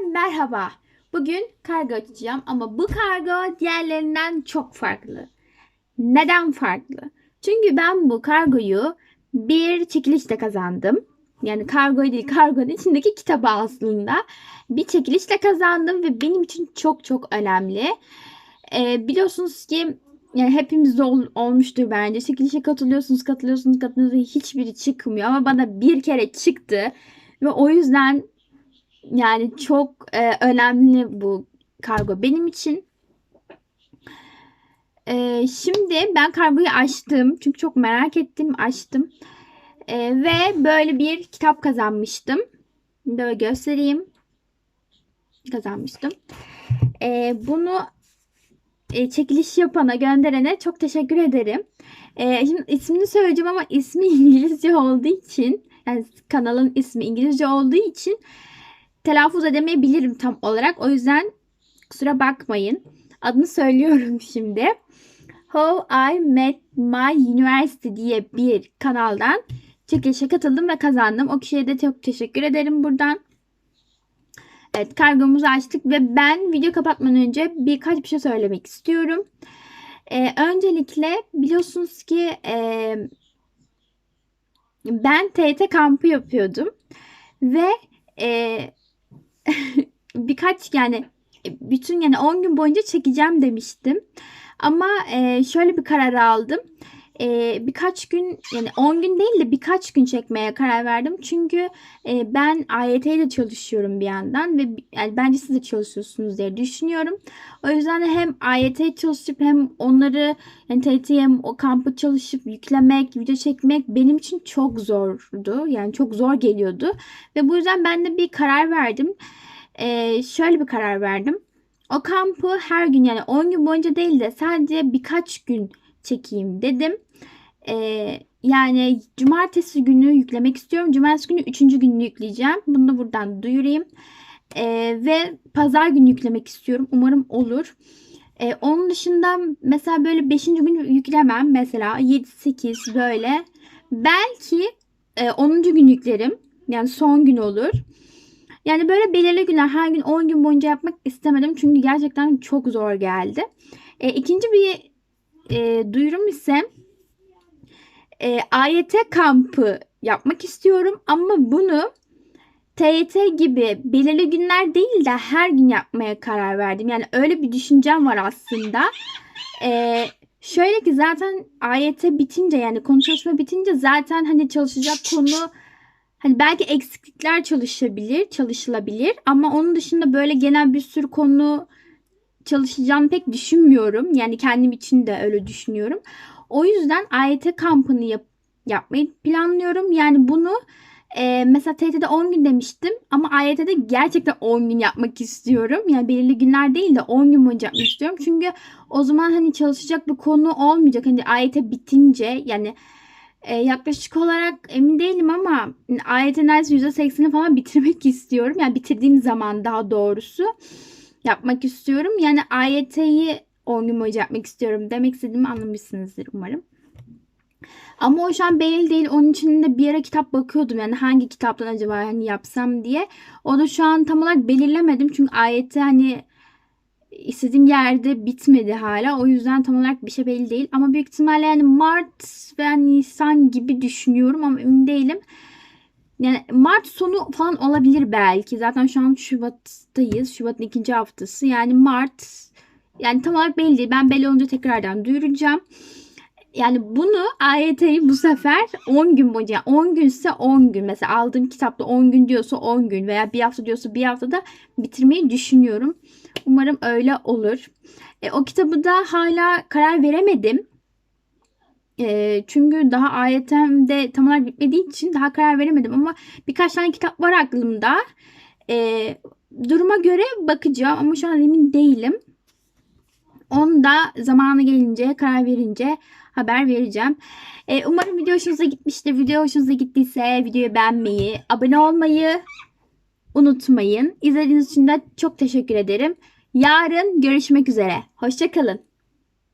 merhaba. Bugün kargo açacağım ama bu kargo diğerlerinden çok farklı. Neden farklı? Çünkü ben bu kargoyu bir çekilişle kazandım. Yani kargo değil, kargonun içindeki kitabı aslında. Bir çekilişle kazandım ve benim için çok çok önemli. Ee, biliyorsunuz ki yani hepimiz ol, olmuştur bence. Çekilişe katılıyorsunuz, katılıyorsunuz, katılıyorsunuz hiçbiri çıkmıyor. Ama bana bir kere çıktı. Ve o yüzden yani çok e, önemli bu kargo benim için. E, şimdi ben kargoyu açtım. Çünkü çok merak ettim. Açtım. E, ve böyle bir kitap kazanmıştım. Böyle göstereyim. Kazanmıştım. E, bunu e, çekiliş yapana, gönderene çok teşekkür ederim. E, şimdi ismini söyleyeceğim ama ismi İngilizce olduğu için yani kanalın ismi İngilizce olduğu için telaffuz edemeyebilirim tam olarak. O yüzden kusura bakmayın. Adını söylüyorum şimdi. How I Met My University diye bir kanaldan çekilişe katıldım ve kazandım. O kişiye de çok teşekkür ederim buradan. Evet kargomuzu açtık ve ben video kapatmadan önce birkaç bir şey söylemek istiyorum. Ee, öncelikle biliyorsunuz ki e, ben TYT kampı yapıyordum ve e, birkaç yani bütün yani 10 gün boyunca çekeceğim demiştim. Ama e, şöyle bir karar aldım. E, birkaç gün yani 10 gün değil de birkaç gün çekmeye karar verdim. Çünkü e, ben AYT'de de çalışıyorum bir yandan ve yani bence siz de çalışıyorsunuz diye düşünüyorum. O yüzden de hem AYT çalışıp hem onları yani TYT hem o kampı çalışıp yüklemek, video çekmek benim için çok zordu. Yani çok zor geliyordu. Ve bu yüzden ben de bir karar verdim. Ee, şöyle bir karar verdim. O kampı her gün yani 10 gün boyunca değil de sadece birkaç gün çekeyim dedim. Ee, yani cumartesi günü yüklemek istiyorum. Cumartesi günü 3. gününü yükleyeceğim. Bunu da buradan duyurayım. Ee, ve pazar günü yüklemek istiyorum. Umarım olur. Ee, onun dışında mesela böyle 5. gün yüklemem. Mesela 7-8 böyle. Belki e, 10. gün yüklerim. Yani son gün olur. Yani böyle belirli günler her gün 10 gün boyunca yapmak istemedim. Çünkü gerçekten çok zor geldi. E, ikinci bir e, duyurum ise e, AYT kampı yapmak istiyorum. Ama bunu TYT gibi belirli günler değil de her gün yapmaya karar verdim. Yani öyle bir düşüncem var aslında. Ee, şöyle ki zaten AYT bitince yani konu çalışma bitince zaten hani çalışacak konu hani belki eksiklikler çalışabilir, çalışılabilir ama onun dışında böyle genel bir sürü konu çalışacağım pek düşünmüyorum. Yani kendim için de öyle düşünüyorum. O yüzden AYT kampını yap yapmayı planlıyorum. Yani bunu e, mesela TYT'de 10 gün demiştim ama AYT'de gerçekten 10 gün yapmak istiyorum. Yani belirli günler değil de 10 gün boyunca yapmak istiyorum. Çünkü o zaman hani çalışacak bir konu olmayacak. Hani AYT bitince yani e, yaklaşık olarak emin değilim ama AYT neredeyse %80'i falan bitirmek istiyorum. Yani bitirdiğim zaman daha doğrusu yapmak istiyorum. Yani AYT'yi 10 gün boyunca yapmak istiyorum. Demek istediğimi anlamışsınızdır umarım. Ama o şu an belli değil. Onun için de bir ara kitap bakıyordum. Yani hangi kitaptan acaba hani yapsam diye. O da şu an tam olarak belirlemedim. Çünkü ayette hani istediğim yerde bitmedi hala. O yüzden tam olarak bir şey belli değil. Ama büyük ihtimalle yani Mart veya Nisan gibi düşünüyorum ama emin değilim. Yani Mart sonu falan olabilir belki. Zaten şu an Şubat'tayız. Şubat'ın ikinci haftası. Yani Mart yani tam olarak belli değil. Ben belli olunca tekrardan duyuracağım. Yani bunu AYT'yi bu sefer 10 gün boyunca yani 10 günse 10 gün mesela aldığım kitapta 10 gün diyorsa 10 gün veya bir hafta diyorsa bir haftada bitirmeyi düşünüyorum. Umarım öyle olur. E, o kitabı da hala karar veremedim. E, çünkü daha AYT'mde tam olarak bitmediği için daha karar veremedim ama birkaç tane kitap var aklımda. E, duruma göre bakacağım ama şu an emin değilim. Onu da zamanı gelince, karar verince haber vereceğim. Ee, umarım video hoşunuza gitmiştir. Video hoşunuza gittiyse videoyu beğenmeyi, abone olmayı unutmayın. İzlediğiniz için de çok teşekkür ederim. Yarın görüşmek üzere. Hoşçakalın.